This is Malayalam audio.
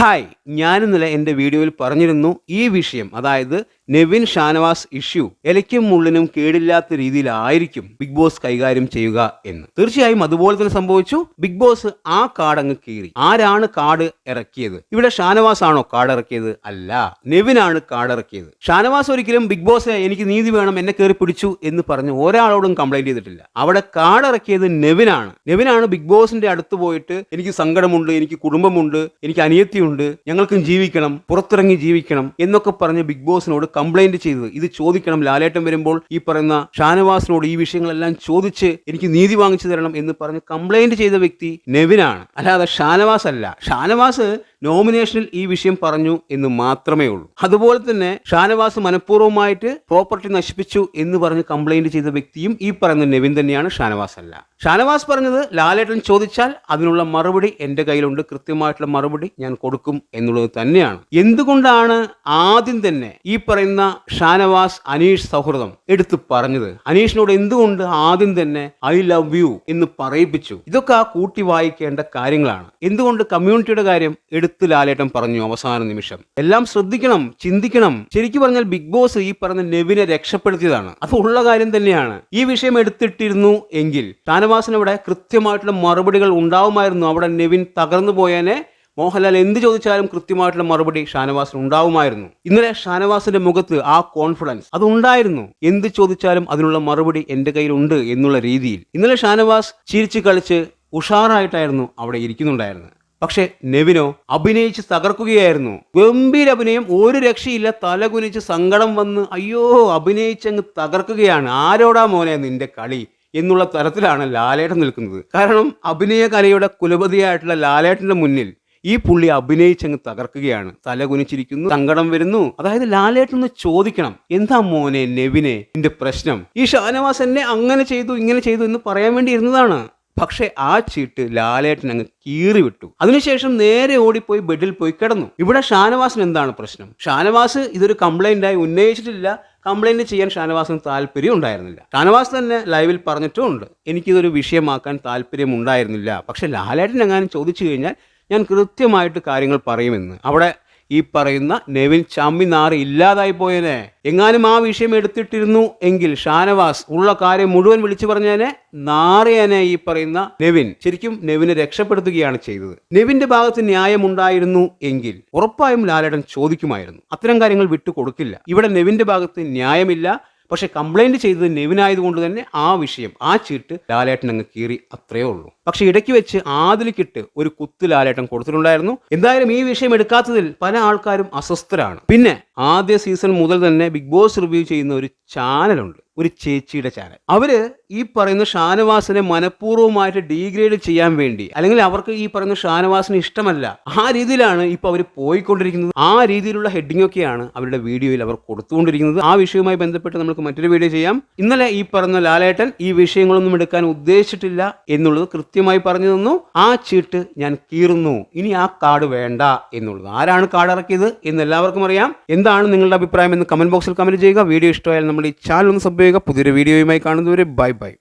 ഹായ്. ഞാനിന്നലെ എന്റെ വീഡിയോയിൽ പറഞ്ഞിരുന്നു ഈ വിഷയം അതായത് നെവിൻ ഷാനവാസ് ഇഷ്യൂ ഇലയ്ക്കും മുള്ളിനും കേടില്ലാത്ത രീതിയിലായിരിക്കും ബിഗ് ബോസ് കൈകാര്യം ചെയ്യുക എന്ന്. തീർച്ചയായും അതുപോലെ തന്നെ സംഭവിച്ചു. ബിഗ് ബോസ് ആ കാർഡ് അങ്ങ് കീറി. ആരാണ് കാർഡ് ഇറക്കിയത്? ഇവിടെ ഷാനവാസ് ആണോ കാർഡ് ഇറക്കിയത്? അല്ല. നെവിനാണ് കാർഡ് ഇറക്കിയത്. ഷാനവാസ് ഒരിക്കലും ബിഗ് ബോസ് എനിക്ക് നീതി വേണം എന്നെ കയറി പിടിച്ചു എന്ന് പറഞ്ഞ് ഒരാളോടും കംപ്ലൈന്റ് ചെയ്തിട്ടില്ല. അവിടെ കാർഡ് ഇറക്കിയത് നെവിനാണ്. നെവിനാണ് ബിഗ് ബോസിന്റെ അടുത്ത് പോയിട്ട് എനിക്ക് സങ്കടമുണ്ട് എനിക്ക് കുടുംബമുണ്ട് എനിക്ക് അനിയത്തിയുണ്ട് ഞങ്ങൾക്കും ജീവിക്കണം പുറത്തിറങ്ങി ജീവിക്കണം എന്നൊക്കെ പറഞ്ഞ് ബിഗ് ബോസിനോട് കംപ്ലൈന്റ് ചെയ്തത്. ഇത് ചോദിക്കണം. ലാലേട്ടൻ വരുമ്പോൾ ഈ പറയുന്ന ഷാനവാസിനോട് ഈ വിഷയങ്ങളെല്ലാം ചോദിച്ച് എനിക്ക് നീതി വാങ്ങിച്ചു തരണം എന്ന് പറഞ്ഞ് കംപ്ലൈന്റ് ചെയ്ത വ്യക്തി നെവിനാണ്. അല്ലാതെ ഷാനവാസ് അല്ല ഷാനവാസ് നോമിനേഷനിൽ ഈ വിഷയം പറഞ്ഞു എന്ന് മാത്രമേ ഉള്ളൂ. അതുപോലെ തന്നെ ഷാനവാസ് മനഃപൂർവമായിട്ട് പ്രോപ്പർട്ടി നശിപ്പിച്ചു എന്ന് പറഞ്ഞ് കംപ്ലൈന്റ് ചെയ്ത വ്യക്തിയും ഈ പറയുന്ന നെവിൻ തന്നെയാണ് ഷാനവാസ് അല്ല. ഷാനവാസ് പറഞ്ഞത് ലാലേട്ടൻ ചോദിച്ചാൽ അതിനുള്ള മറുപടി എന്റെ കയ്യിലുണ്ട് കൃത്യമായിട്ടുള്ള മറുപടി ഞാൻ കൊടുക്കും എന്നുള്ളത് തന്നെയാണ്. എന്തുകൊണ്ടാണ് ആദ്യം തന്നെ ഈ പറയുന്ന ഷാനവാസ് അനീഷ് സൗഹൃദം എടുത്തു പറഞ്ഞത്? അനീഷിനോട് എന്തുകൊണ്ട് ആദ്യം തന്നെ ഐ ലവ് യു എന്ന് പറയിപ്പിച്ചു? ഇതൊക്കെ ആ കൂട്ടി വായിക്കേണ്ട കാര്യങ്ങളാണ്. എന്തുകൊണ്ട് കമ്മ്യൂണിറ്റിയുടെ കാര്യം എടുത്ത് ലാലേട്ടൻ പറഞ്ഞു അവസാന നിമിഷം. എല്ലാം ശ്രദ്ധിക്കണം ചിന്തിക്കണം. ശരിക്കും പറഞ്ഞാൽ ബിഗ് ബോസ് ഈ പറഞ്ഞ നെവിനെ രക്ഷപ്പെടുത്തിയതാണ്. അത് ഉള്ള കാര്യം തന്നെയാണ്. ഈ വിഷയം എടുത്തിട്ടിരുന്നു എങ്കിൽ ഷാനവാസിന് കൃത്യമായിട്ടുള്ള മറുപടികൾ ഉണ്ടാവുമായിരുന്നു. അവിടെ നെവിൻ തകർന്നു പോയേനെ. മോഹൻലാൽ എന്ത് ചോദിച്ചാലും കൃത്യമായിട്ടുള്ള മറുപടി ഷാനവാസിന് ഉണ്ടാവുമായിരുന്നു. ഇന്നലെ ഷാനവാസിന്റെ മുഖത്ത് ആ കോൺഫിഡൻസ് അത് ഉണ്ടായിരുന്നു എന്ത് ചോദിച്ചാലും അതിനുള്ള മറുപടി എന്റെ കയ്യിലുണ്ട് എന്നുള്ള രീതിയിൽ. ഇന്നലെ ഷാനവാസ് ചിരിച്ച് കളിച്ച് ഉഷാറായിട്ടായിരുന്നു അവിടെ ഇരിക്കുന്നുണ്ടായിരുന്നത്. പക്ഷെ നെവിനോ അഭിനയിച്ച് തകർക്കുകയായിരുന്നു. ഗംഭീര അഭിനയം ഒരു രക്ഷയില്ല തലകുനിച്ച് സങ്കടം വന്ന് അയ്യോ അഭിനയിച്ചങ്ങ് തകർക്കുകയാണ്. ആരോടാ മോനെ നിന്റെ കളി? എന്നുള്ള തരത്തിലാണ് ലാലേട്ടൻ നിൽക്കുന്നത്. കാരണം അഭിനയ കലയുടെ കുലപതിയായിട്ടുള്ള ലാലേട്ടന്റെ മുന്നിൽ ഈ പുള്ളി അഭിനയിച്ചങ്ങ് തകർക്കുകയാണ്. തലകുനിച്ചിരിക്കുന്നു സങ്കടം വരുന്നു. അതായത് ലാലേട്ടൻ ഒന്ന് ചോദിക്കണം എന്താ മോനെ നെവിനെ നിന്റെ പ്രശ്നം? ഈ ഷാനവാസ് എന്നെ അങ്ങനെ ചെയ്തു ഇങ്ങനെ ചെയ്തു എന്ന് പറയാൻ വേണ്ടി ഇരുന്നതാണ്. പക്ഷെ ആ ചീട്ട് ലാലേട്ടൻ അങ്ങ് കീറി വിട്ടു. അതിനുശേഷം നേരെ ഓടിപ്പോയി ബെഡിൽ പോയി കിടന്നു. ഇവിടെ ഷാനവാസിന് എന്താണ് പ്രശ്നം? ഷാനവാസ് ഇതൊരു കംപ്ലൈന്റ് ആയി ഉന്നയിച്ചിട്ടില്ല. കംപ്ലൈന്റ് ചെയ്യാൻ ഷാനവാസിന് താല്പര്യം ഉണ്ടായിരുന്നില്ല. ഷാനവാസ് തന്നെ ലൈവിൽ പറഞ്ഞിട്ടുമുണ്ട് എനിക്കിതൊരു വിഷയമാക്കാൻ താല്പര്യം ഉണ്ടായിരുന്നില്ല പക്ഷെ ലാലേട്ടൻ എങ്ങാനും ചോദിച്ചു കഴിഞ്ഞാൽ ഞാൻ കൃത്യമായിട്ട് കാര്യങ്ങൾ പറയുമെന്ന്. അവിടെ ഈ പറയുന്ന നെവിൻ ചമ്മിനാറ് ഇല്ലാതായി പോയനെ. എങ്ങാനും ആ വിഷയം എടുത്തിട്ടിരുന്നു എങ്കിൽ ഷാനവാസ് ഉള്ള കാര്യം മുഴുവൻ വിളിച്ചു പറഞ്ഞേനെ നാറിയനെ ഈ പറയുന്ന നെവിൻ. ശരിക്കും നെവിനെ രക്ഷപ്പെടുത്തുകയാണ് ചെയ്തത്. നെവിന്റെ ഭാഗത്ത് ന്യായമുണ്ടായിരുന്നു എങ്കിൽ ഉറപ്പായും ലാലേട്ടൻ ചോദിക്കുമായിരുന്നു. അത്തരം കാര്യങ്ങൾ വിട്ടുകൊടുക്കില്ല. ഇവിടെ നെവിന്റെ ഭാഗത്ത് ന്യായമില്ല. പക്ഷെ കംപ്ലൈന്റ് ചെയ്തത് നെവിനായതുകൊണ്ട് തന്നെ ആ വിഷയം ആ ചീട്ട് ലാലേട്ടൻ അങ്ങ് കീറി അത്രയേ ഉള്ളൂ. പക്ഷെ ഇടയ്ക്ക് വെച്ച് ആതിലിക്കിട്ട് ഒരു കുത്ത് ലാലേട്ടൻ കൊടുത്തിട്ടുണ്ടായിരുന്നു. എന്തായാലും ഈ വിഷയം എടുക്കാത്തതിൽ പല ആൾക്കാരും അസ്വസ്ഥരാണ്. പിന്നെ ആദ്യ സീസൺ മുതൽ തന്നെ ബിഗ് ബോസ് റിവ്യൂ ചെയ്യുന്ന ഒരു ചാനലുണ്ട്. ഒരു ചേച്ചിയുടെ ചാനൽ അവർ ഈ പറയുന്ന ഷാനവാസിനെ മനഃപൂർവമായിട്ട് ഡീഗ്രേഡ് ചെയ്യാൻ വേണ്ടി അല്ലെങ്കിൽ അവർക്ക് ഈ പറയുന്ന ഷാനവാസിന് ഇഷ്ടമല്ല ആ രീതിയിലാണ് ഇപ്പൊ അവർ പോയിക്കൊണ്ടിരിക്കുന്നത്. ആ രീതിയിലുള്ള ഹെഡിങ് ഒക്കെയാണ് അവരുടെ വീഡിയോയിൽ അവർ കൊടുത്തുകൊണ്ടിരിക്കുന്നത്. ആ വിഷയവുമായി ബന്ധപ്പെട്ട് നമുക്ക് മറ്റൊരു വീഡിയോ ചെയ്യാം. ഇന്നലെ ഈ പറഞ്ഞ ലാലേട്ടൻ ഈ വിഷയങ്ങളൊന്നും എടുക്കാൻ ഉദ്ദേശിച്ചിട്ടില്ല എന്നുള്ളത് കൃത്യമായി പറഞ്ഞു തന്നു. ആ ചീട്ട് ഞാൻ കീറുന്നു. ഇനി ആ കാർഡ് വേണ്ട എന്നുള്ളത്. ആരാണ് കാർഡ് ഇറക്കിയത് എന്ന് എല്ലാവർക്കും അറിയാം. എന്താണ് നിങ്ങളുടെ അഭിപ്രായം എന്ന് കമന്റ് ബോക്സിൽ കമന്റ് ചെയ്യുക. വീഡിയോ ഇഷ്ടമായാൽ നമ്മുടെ ഈ ചാനൽ ഒന്ന് സബ് ചെയ്യുക. പുതിയൊരു വീഡിയോയുമായി കാണുന്നവരെ ബൈ ബൈ.